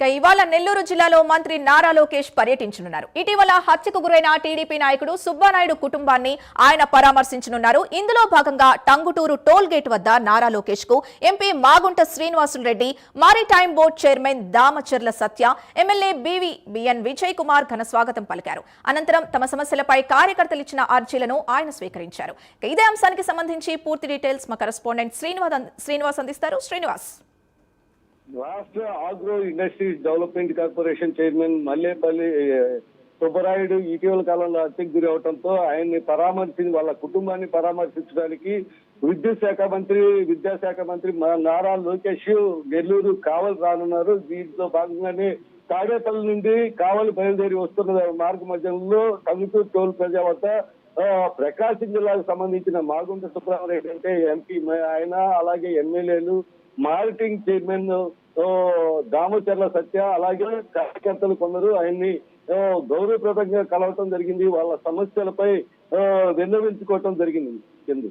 ఇక ఇవాళ నెల్లూరు జిల్లాలో మంత్రి నారా లోకేష్ పర్యటించనున్నారు. ఇటీవల హత్యకు గురైన టీడీపీ నాయకుడు సుబ్బానాయుడు కుటుంబాన్ని ఆయన పరామర్శించనున్నారు. ఇందులో భాగంగా టంగుటూరు టోల్ గేట్ వద్ద Nara లోకేష్కు MP Magunta Srinivasulu Reddy maritime board chairman Damacharla Satya MLA BV BN Vijay Kumar ఘన స్వాగతం పలికారు. అనంతరం తమ సమస్యలపై కార్యకర్తలు ఇచ్చిన అర్జీలను ఆయన స్వీకరించారు. ఇదే అంశానికి సంబంధించి పూర్తి డీటెయిల్స్ మా కరెస్పాండెంట్ శ్రీనివాస్ శ్రీనివాస్ అందిస్తారు. శ్రీనివాస్. రాష్ట్ర agro industries development corporation chairman Mallepalli Subbarayudu ఇటీవల కాలంలో హత్యకు గురి అవడంతో ఆయన్ని పరామర్శించి వాళ్ళ కుటుంబాన్ని పరామర్శించడానికి విద్యుత్ శాఖ మంత్రి విద్యాశాఖ మంత్రి నారా లోకేష్ నెల్లూరు కావలి రానున్నారు. దీంట్లో భాగంగానే తాడేపల్లి నుండి కావలి బయలుదేరి వస్తున్న మార్గ మధ్యంలో టంగుటూరు టోల్ ప్రజా వద్ద ప్రకాశం జిల్లాకు సంబంధించిన మాగుంట సుబ్రహ్మరెడ్డి అంటే ఎంపీ ఆయన అలాగే ఎమ్మెల్యేలు మార్కెటింగ్ చైర్మన్ దామచర్ల సత్య అలాగే కార్యకర్తలు కొందరు ఆయన్ని గౌరవప్రదంగా కలవటం జరిగింది. వాళ్ళ సమస్యలపై విన్నవించుకోవటం జరిగింది.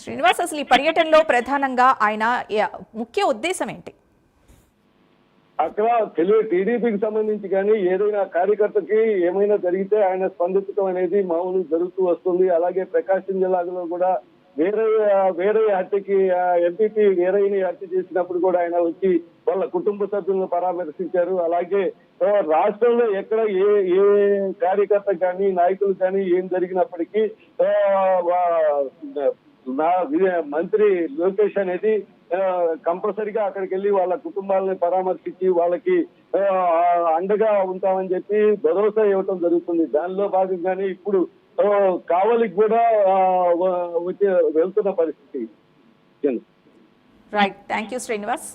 శ్రీనివాస్ అసలు ఈ పర్యటనలో ప్రధానంగా ఆయన ముఖ్య ఉద్దేశం ఏంటి? అక్కడ తెలుగు టీడీపీకి సంబంధించి కానీ ఏదైనా కార్యకర్తకి ఏమైనా జరిగితే ఆయన స్పందించడం అనేది మామూలు జరుగుతూ వస్తుంది. అలాగే ప్రకాశం జిల్లాలో కూడా వేరే వేరే హత్యకి ఎంపీపీ వేరేని హత్య చేసినప్పుడు కూడా ఆయన వచ్చి వాళ్ళ కుటుంబ సభ్యులను పరామర్శించారు. అలాగే రాష్ట్రంలో ఎక్కడ ఏ ఏ కార్యకర్త కానీ నాయకులు కానీ ఏం జరిగినప్పటికీ మంత్రి లోకేష్ అనేది కంపల్సరిగా అక్కడికి వెళ్ళి వాళ్ళ కుటుంబాలని పరామర్శించి వాళ్ళకి అండగా ఉంటామని చెప్పి భరోసా ఇవ్వటం జరుగుతుంది. దానిలో భాగంగానే ఇప్పుడు కావలికి కూడా వచ్చి వచ్చే వెళ్తున్న పరిస్థితి. Right thank you Srinivas